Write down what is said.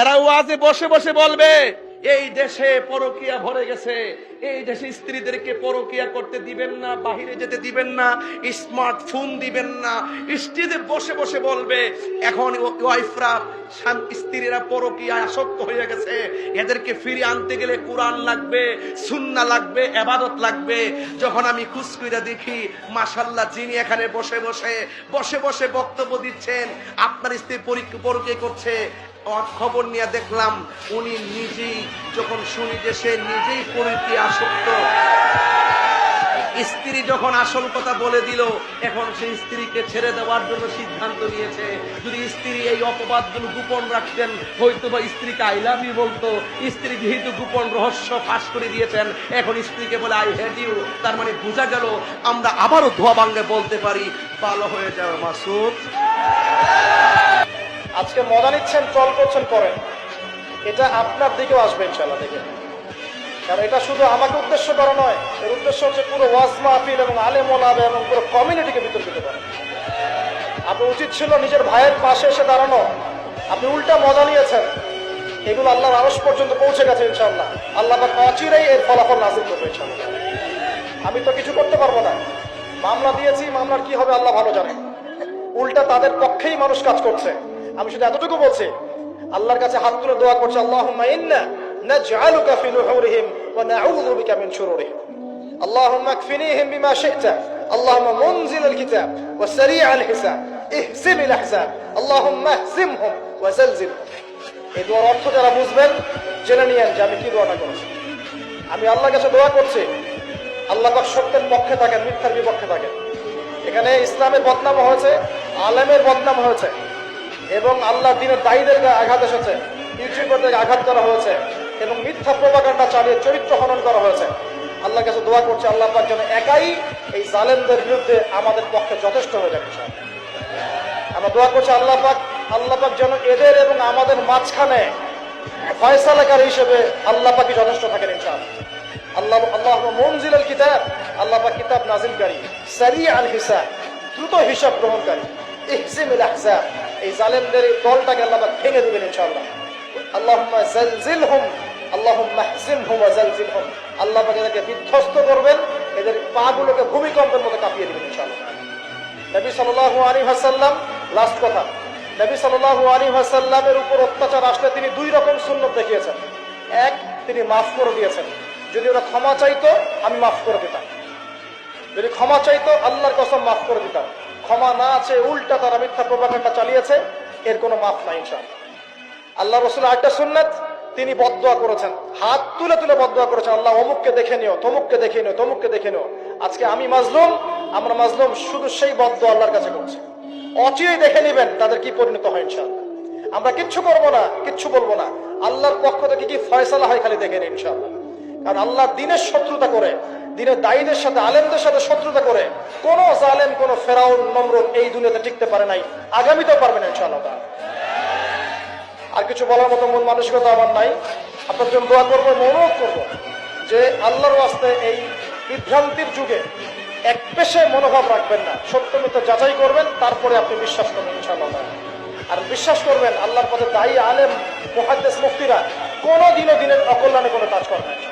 এরা ওয়াজে বসে বসে বলবে, এই দেশে পরকিয়া ভরে গেছে। এই দেশে স্ত্রীদেরকে পরকিয়া করতে দিবেন না, বাহিরে যেতে দিবেন না, স্মার্টফোন দিবেন না। স্ত্রীদের বসে বসে বলবে, এখন ওয়াইফরা স্ত্রীরা পরকিয়া আসক্ত হয়ে গেছে। এদেরকে ফিরিয়ে আনতে গেলে কোরআন লাগবে সুন্না লাগবে, এবাদত লাগবে। যখন আমি খুশকুইরা দেখি মাসাল্লাহ যিনি এখানে বসে বসে বসে বসে বক্তব্য দিচ্ছেন, আপনার স্ত্রী পরীক্ষা পরকে করছে খবর নিয়ে দেখলাম, উনি নিজেই যখন শুনি যে সে নিজেই পরিতে আসক্ত। স্ত্রী যখন আসল কথা বলে দিল, এখন সেই স্ত্রীকে ছেড়ে দেওয়ার জন্য সিদ্ধান্ত নিয়েছে। যদি স্ত্রী এই অপবাদগুলো গোপন রাখতেন হয়তো বা স্ত্রীকে আই লাভ ইউ বলতো। স্ত্রী যেহেতু গোপন রহস্য ফাঁস করে দিয়েছেন, এখন স্ত্রীকে বলে আই হ্যাড ইউ তার মানে বোঝা গেল, আমরা আবারও ধোয়া ভাঙ্গে বলতে পারি, ভালো হয়ে যাবে মাসুদ। আজকে মজা নিচ্ছেন ট্রল করছেন, করেন। এটা আপনার দিকেও আসবে ইনশাল্লাহ দেখে। কারণ এটা শুধু আমাকে উদ্দেশ্য করা নয়, এর উদ্দেশ্য হচ্ছে পুরো ওয়াজ মাহফিল এবং আলেম ওলাবে এবং পুরো কমিউনিটিকে বিতর্কিত করা। আপনার উচিত ছিল নিজের ভাইয়ের পাশে এসে দাঁড়ানো। আপনি উল্টা মজা নিয়েছেন। এগুলো আল্লাহর আড়স পর্যন্ত পৌঁছে গেছে ইনশাল্লাহ আল্লাহ পাক অচিরেই এর ফলাফল নাজিল করবে ইনশাল্লাহ আমি তো কিছু করতে পারব না। মামলা দিয়েছি, মামলার কি হবে আল্লাহ ভালো জানে। উল্টা তাদের পক্ষেই মানুষ কাজ করছে। আমি শুধু এতটুকু বলছি আল্লাহর কাছে হাত তুলে দোয়া করছে আল্লাহুম্মা ইন্না নাজআলুকা ফি নুহুরিহিম ওয়া নাউযু বিকা মিন শুরুরিহিম اللهم اكفنيهم بما شئت اللهم منزل الكتاب وسريع الحساب اهزم الاحزاب اللهم اهزمهم وزلزلهم এই দোয়ার অর্থ যারা বুঝবেন জেনে নিয়েন যে আমি কি দোয়াটা করেছি আমি আল্লাহর কাছে দোয়া করছি আল্লাহ পাক সত্যের পক্ষে থাকেন মিথ্যার বিপক্ষে থাকেন এখানে ইসলামের বদনাম হয়েছে আলেমের বদনাম হয়েছে এবং আল্লাহ দিনের দায়ীদের গায়ে আঘাত এসেছে। ইউটিউবারদের আঘাত করা হয়েছে এবং মিথ্যা প্রবাকাণ্ডা চালিয়ে চরিত্র হনন করা হয়েছে। আল্লাহর কাছে দোয়া করছে, আল্লাহ পাক যেন একাই এই জালেমদের বিরুদ্ধে আমাদের পক্ষে যথেষ্ট হয়ে যাবে। আমরা দোয়া করছি, আল্লাহ পাক আল্লাহ পাক যেন এদের এবং আমাদের মাঝখানে ফয়সালাকারী হিসেবে আল্লাহ পাকি যথেষ্ট থাকেন ইনশাআল্লাহ। আল্লাহ আল্লাহ মনজিল আল কিতাব, আল্লাহ পাক কিতাব নাজিলকারী সারি আল হিসাব, দ্রুত হিসাব গ্রহণকারী ইহজিমিল আহজাব এই জালেমদের এই দলটাকে আল্লাহ ভেঙে দিবেন ইনশাআল্লাহ। আল্লাহুম্মা জালজিলহুম, আল্লাহুম্মা হজিমহুম ওয়া জালজিলহুম। আল্লাহ বিধ্বস্ত করবেন, এদের পাগুলোকে ভূমিকম্পের কাঁপিয়ে লাস্ট কথা উপর অত্যাচার তিনি দুই রকম সুন্নত দেখিয়েছেন। এক, তিনি মাফ করে দিয়েছেন। যদি ওরা ক্ষমা চাইতো, আমি মাফ করে দিতাম। যদি ক্ষমা চাইতো, আল্লাহর কসম মাফ করে দিতাম। ক্ষমা না আছে উল্টা তারা মিথ্যা প্রবাকাণ্ডা চালিয়েছে, এর কোনো মাফ নাই আল্লাহ রসুল একটা সুন্নাত, তিনি বদয়া করেছেন। হাত তুলে তুলে বদদোয়া করেছেন। আল্লাহ, অমুককে দেখে নিও, তমুককে দেখে নিও, তমুককে দেখে নিও। আজকে আমি মাজলুম, আমরা মাজলুম, শুধু সেই বদদোয়া আল্লাহর কাছে করছি। অচিরেই দেখে নেবেন তাদের কি পরিণত হয়, ইনশাআল্লাহ। আমরা কিচ্ছু করব না, কিচ্ছু বলব না। আল্লাহর পক্ষ থেকে কি ফয়সালা হয়, খালি দেখে নিন, ইনশাআল্লাহ। কারণ আল্লাহ দিনের শত্রুতা করে দিনের দায়ীদের সাথে, আলেমদের সাথে শত্রুতা করে কোন জালেম, কোন ফেরাউন, নমরুদ এই দুনিয়াতে টিকতে পারে নাই, আগামীতেও পারবে না ইনশাআল্লাহ আর কিছু বলার মতো মন মানসিকতা আমার নাই। আপনার জন্য দোয়া করব অনুরোধ করব যে আল্লাহর ওয়াস্তে এই বিভ্রান্তির যুগে এক পেশে মনোভাব রাখবেন না সত্য মিথ্যা যাচাই করবেন, তারপরে আপনি বিশ্বাস করবেন ইনশাআল্লাহ আর বিশ্বাস করবেন, আল্লাহর পথে দায়ী আলেম, মুহাদ্দেস মুফতিরা কোনো দিনও দিনের অকল্যাণে কোনো কাজ করবে না।